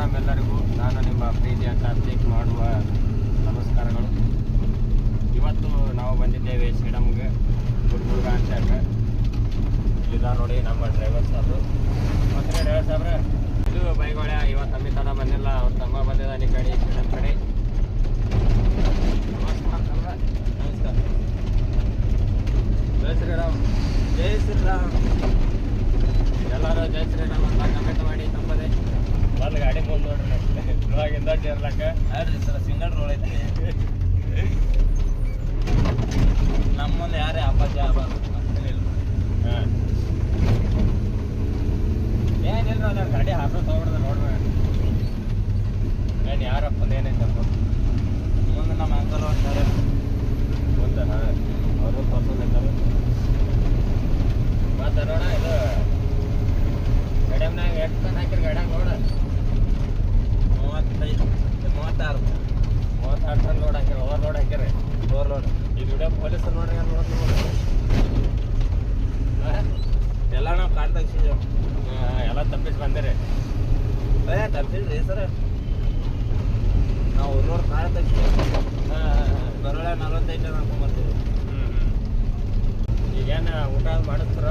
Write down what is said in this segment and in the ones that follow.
ಎಲ್ಲರಿಗೂ ನಾನು ನಿಮ್ಮ ಪ್ರೀತಿಯ ಕಾರ್ತಿಕ್ ಮಾಡುವ ನಮಸ್ಕಾರಗಳು. ಇವತ್ತು ನಾವು ಬಂದಿದ್ದೇವೆ ಗುಲ್ಬುರ್ಗ ಅಂತ ಇದ ನೋಡಿ ನಮ್ಮ ಡ್ರೈವರ್ ಸಾಬ್ರು ಮತ್ತೆ ಡ್ರೈವರ್ ಸಾಬ್ರೆ ಇದು ಬೈಗೋಳೆ ಇವತ್ತು ಅಮ್ಮಿ ತನ ಬಂದಿಲ್ಲ, ಅವ್ರ ತಮ್ಮ ಬಂದಿಲ್ಲ ನಿ ಕಡೆ ಶ್ರೀಡಮ್ ಕಡೆ ನಮಸ್ಕಾರ. ನಮಸ್ಕಾರ. ಜೈ ಶ್ರೀರಾಮ್. ಜೈ ಶ್ರೀರಾಮ್. ಎಲ್ಲರೂ ಜೈ ಶ್ರೀರಾಮ್ ಅಂತ ಕಮೆಂಟ್ ಮಾಡಿ ತಪ್ಪದೆ ಒಂದು ಗಾಡಿ ಮುಂದೆ ಇವಾಗಿಂದ ಸೇರ್ಲಕ್ಕ ಆಡ್ರಿ ಸರ್ ಸಿಂಗಲ್ ರೋಡ್ ಐತಿ ನಮ್ಮ ಮುಂದೆ ಯಾರೇ ಅಪ್ಪಾಜಿ ಆಗಬಾರ್ದು ಮತ್ತೇನಿಲ್ಲ ಹಾಂ. ಏನಿಲ್ಲ ಅದ ಗಾಡಿ ಹಾಕೋ ತಗೊಡ್ದ ನೋಡ್ಬೇಡ ಏನು ಯಾರಪ್ಪ ಏನೈತೆ ಮುಂದೆ ನಮ್ಮ ಅಂಕಲ್ ಅಂತಾರೆ ಮುಂದೆ ಹಾಂ ಅವರು ತೋರ್ಸೋದೈತಲ್ಲ ಮತ್ತೆ ನೋಡ ಇದು ಗಡ್ಯಾಮ್ನಾಗ ಎಷ್ಟು ಹಾಕಿರಿ ಗಡ್ಯಾಗ ನೋಡ ಟನ್ ಲೋಡ್ ಹಾಕ್ಯಾರ ಓವರ್ ಲೋಡ್ ಹಾಕ್ಯಾರ ಓವರ್ ಲೋಡ್ ಈ ಪೊಲೀಸ್ ನೋಡ್ರಿ ಏನು ನೋಡ್ರಿ ಎಲ್ಲ ನಾವು ಕಾರ್ ತೆಗ್ಸಿದ್ದೇವೆ ಎಲ್ಲ ತಪ್ಪಿಸಿ ಬಂದಿರಿ ಏ ತಪ್ಪಿಲ್ರಿ ಸರ್. ನಾವು ರೋಡ್ ಕಾರ್ ತೆಗ್ಸಿದ್ದೇವೆ ಬರೋಳೆ ನಲ್ವತ್ತೈದು ಜನ ಹಾಕೊಂಬರ್ತೀವಿ ಈಗೇನು ಊಟ ಮಾಡಿಸ್ತಾರ?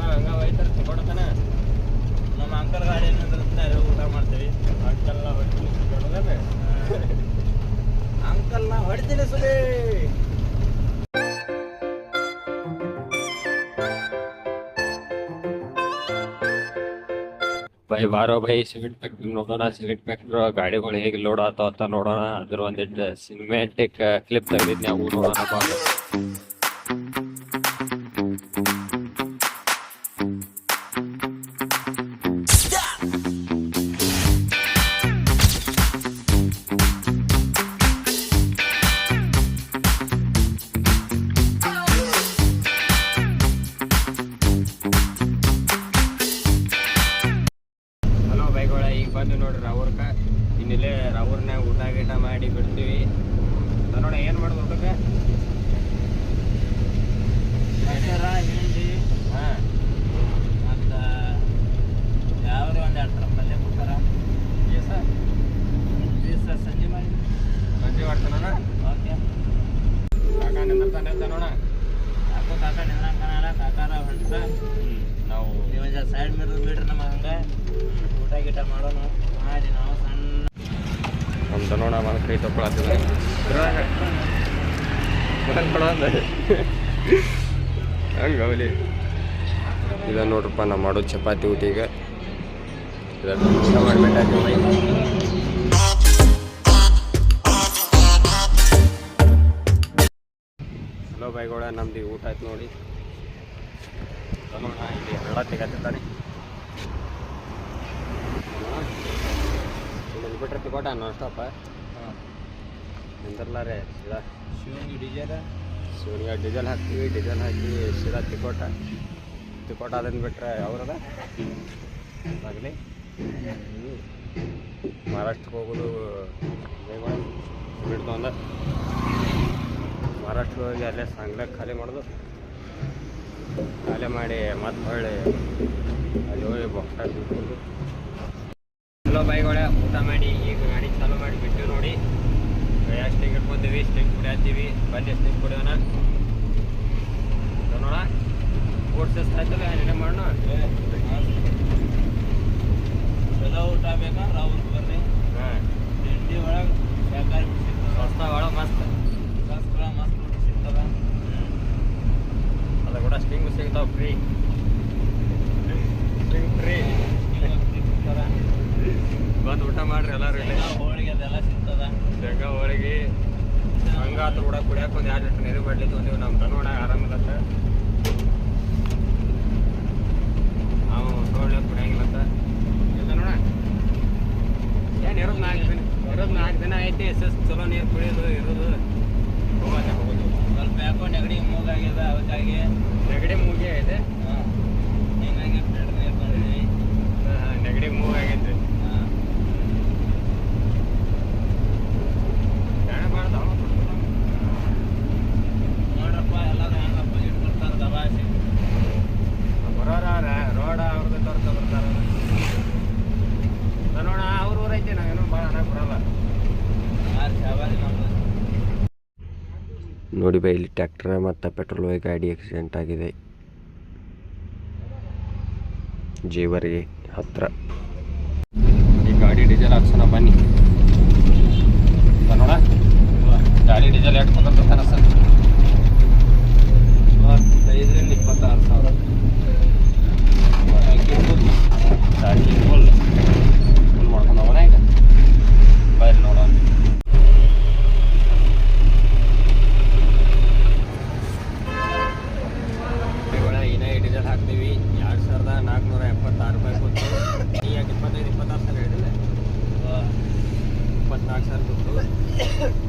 ಬೈ ಬಾರೋ ಬೈ ಸಿಮೆಂಟ್ ಫ್ಯಾಕ್ಟ್ರಿ ನೋಡೋಣ ಸಿಮೆಂಟ್ ಫ್ಯಾಕ್ಟ್ರಿ ಗಾಡಿಗಳು ಹೇಗೆ ಲೋಡ್ ಆತಾವ ಅಂತ ನೋಡೋಣ. ಅದ್ರ ಒಂದಿಟ್ಟು ಸಿನಿಮ್ಯಾಟಿಕ್ ಕ್ಲಿಪ್ ತೆಗೆದಿದ್ದು ನಾವು ನೋಡೋಣ. ಇನ್ನಿಲ್ಲೇ ರಾವೂರ್ನ್ಯಾಗ ಊಟ ಗೀಟ ಮಾಡಿ ಬಿಡ್ತೀವಿ. ನೋಡೋಣ ನೋಡ ಏನು ಮಾಡೋದು ಊಟಕ್ಕೆ ಹಿಂಡಿ ಹಾಂ. ಮತ್ತು ಯಾವುದೇ ಒಂದು ಎರಡು ಥರ ಪಲ್ಯ ಕೊಡ್ತಾರ ಸರ್. ಪ್ಲೀಸ್ ಸರ್ ಸಂಜೆ ಮಾಡಿ. ಸಂಜೆ ಮಾಡ್ತಾನ ಓಕೆ. ಕಾಕ ನಿಂದಿರ್ತಾನೆ ಅಂತ ನೋಡ ಕಾಕು ಕಾಕ ನಿಲ್ಲಂಕನಲ್ಲ ಕಾಕಾರ ಹೊಂಟ ನಾವು ನೀವು ಸೈಡ್ ಮಿರ್ ಬಿಡ್ರಿ ನಮ್ಮ ಹಂಗೆ. ಊಟ ಗೀಟ ಮಾಡೋಣ ಮಾಡಿ ನಾವು ನಮ್ದು ನೋಡ ಒಂದು ಕೈ ತಗೊಳತ್ತಿದ್ರೆ ಹಂಗ ಅವಲಿ ನೋಡ್ರಪ್ಪ ನಾ ಮಾಡೋ ಚಪಾತಿ ಊಟ ಈಗ ಇದನ್ನ ಮಾಡ್ಬೇಕಾಗಿ ಬೈಗೋಳ ನಮ್ದು ಊಟ ಆಯ್ತು ನೋಡಿ ಇಲ್ಲಿ ಹಳ್ಳ ತೆಗತ್ತಿದ್ದಾರೆ ಇಲ್ಲಿ ಬಿಟ್ರೆ ತಿಕೋಟ ನಾನ್ ಸ್ಟಾಪ ನಿಂದಿರ್ಲಾರೆ ಸೀದಾ ಶಿವಂಗಿ ಡೀಸೆಲ್ ಶಿವನಿಗೆ ಡೀಸೆಲ್ ಹಾಕ್ತೀವಿ ಡೀಸೆಲ್ ಹಾಕಿ ಸೀದಾ ತಿಕೋಟ ತಿಕೋಟ ಅದನ್ನ ಬಿಟ್ರೆ ಅವ್ರದ ಆಗಲಿ. ಮಹಾರಾಷ್ಟ್ರಕ್ಕೆ ಹೋಗೋದು ಬಿಡ್ತು ಅಂದ ಮಹಾರಾಷ್ಟ್ರ ಹೋಗಿ ಅಲ್ಲೇ ಸಾಂಗ್ಲಾಗ ಖಾಲಿ ಮಾಡೋದು. ಖಾಲಿ ಮಾಡಿ ಮತ್ತೆ ಹೊಳ್ಳಿ ಅಲ್ಲಿ ಹೋಗಿ ಬಾಕ್ಸ್ ಹಲೋ ಬೈಗಳೇ ಊಟ ಮಾಡಿ ಈಗ ಗಾಡಿ ಚಾಲೂ ಮಾಡಿ ಬಿಟ್ಟು ನೋಡಿ. ಸ್ಟಿಂಗ್ ಇಟ್ಕೊಂತೀವಿ ಸ್ಟಿಂಗ್ ಕುಡಿಯತ್ತೀವಿ. ಬನ್ನಿ ಸ್ಟಿಂಗ್ ಕುಡಿಯೋಣ. ನೋಡೋಣ. ಓಟ್ಸ್ ಎಷ್ಟು ಆಯ್ತಲ್ಲ ಏನೇ ಮಾಡೋಣ? ಚಲೋ ಊಟ ಬೇಕಂದ್ರೆ ಅವ್ರಿಗೆ ಬರ್ರಿ ಹಾಂ. ತಿಂಡಿ ಒಳಗೆ ಊಟ ಸಿಗ್ತದ ಹೊಸ್ತ ಮಸ್ತ್. ಶಾಸ್ತ್ರ ಮಸ್ತ್ ಊಟ ಸಿಗ್ತದ ಅದು ಕೂಡ ಸ್ಟಿಂಗ್ ಸಿಗ್ತಾವ ಫ್ರೀ ಸ್ಟಿಂಗ್ ಫ್ರೀ ಬಂದು ಊಟ ಮಾಡ್ರಿ ಎಲ್ಲರೂ ಇಲ್ಲಿ. ಶೇಂಗಾ ಹೋಳಿಗೆ ಹಂಗ ಹಂಗಾತ್ರ ಕೂಡ ಕುಡಿಯಕ್ಕೆ ಒಂದು ಎರಡು ಲೀಟ್ರ್ ನೀರು ಬಡ್ಲಿ ತೊಂದೀವಿ ನಮ್ಮ ತನ್ನೋಡ ಆರಾಮಿಲ್ಲತ್ತ ನಾವು ಸೋಳ್ಳೆ ಕುಡಿಯಂಗಿಲ್ಲತ್ತ ಇಲ್ಲ ನೋಡ. ಏನು ಇರೋದು ನಾಲ್ಕು ದಿನ ಇರೋದು ನಾಲ್ಕು ದಿನ ಐತಿ ಶಿಸ್ತು ಚಲೋ ನೀರು ಕುಡಿಯೋದು ಇರೋದು. ಹೋಗೋದೇ ಹೋಗೋದು ಸ್ವಲ್ಪ ಯಾಕೋ ನೆಗಡಿ ಮೂಗಾಗ್ಯದ ಅದಕ್ಕಾಗಿ. ನೆಗಡಿ ಮೂಗಿ ಐತೆ ಹಾಂ ಹಿಂಗಾಗಿ ಫಿಲ್ಟರ್ ನೀರು ಬಂದಿದ್ದೀವಿ ನೆಗಡಿ ಮೂವ್ ಆಗೈತೆ ಹಾಂ ಜಾಣ ಮಾಡ್ದಾವ ನೋಡ್ರಪ್ಪ ಎಲ್ಲರೂ ಹೆಂಗಪ್ಪ ಇಟ್ಕೊಳ್ತಾರೆ ದವಾಸಿ ಬರೋರ ರೋಡ ಅವ್ರದ್ದು ತೋರ್ಸ ಬರ್ತಾರ ನೋಡ ಅವ್ರ ಊರ ಐತಿ ನಾವೇನೋ ಭಾಳ ನೋಡಿ ಬೈ, ಇಲ್ಲಿ ಟ್ರ್ಯಾಕ್ಟರ್ ಮತ್ತು ಪೆಟ್ರೋಲ್ ಹೋಗಿ ಗಾಡಿ ಆಕ್ಸಿಡೆಂಟ್ ಆಗಿದೆ. ಜೀವರಿಗೆ ಹತ್ರ. ಈ ಗಾಡಿ ಡೀಸೆಲ್ ಹಾಕ್ಸೋಣ, ಬನ್ನಿ ನೋಡ ಗಾಡಿ ಡೀಸೆಲ್ ಎಷ್ಟು ಬಂದಂತ ಅನಿಸ್ತದೆ ಐದರಿಂದ ಇಪ್ಪತ್ತಾರು ಸಾವಿರ ಗಾಡಿ ಫುಲ್ ಫುಲ್ ಮಾಡ್ಕೊಂಡು ಹೋಗೋಣ ಈಗ ಬರ್ರಿ ನೋಡೋಣ ಇನ್ನೇ ಡೀಸೆಲ್ ಹಾಕ್ತೀವಿ ಎರಡು ಸಾವಿರದ ನಾಲ್ಕುನೂರ ಎಪ್ಪತ್ತಾರು ರೂಪಾಯಿ ಕೊಟ್ಟು ಈಗ ಇಪ್ಪತ್ತೈದು, ಇಪ್ಪತ್ತಾರು ಸಾವಿರ ಹೇಳಿಲ್ಲ ಇಪ್ಪತ್ನಾಲ್ಕು ಸಾವಿರ ಕೊಟ್ಟು.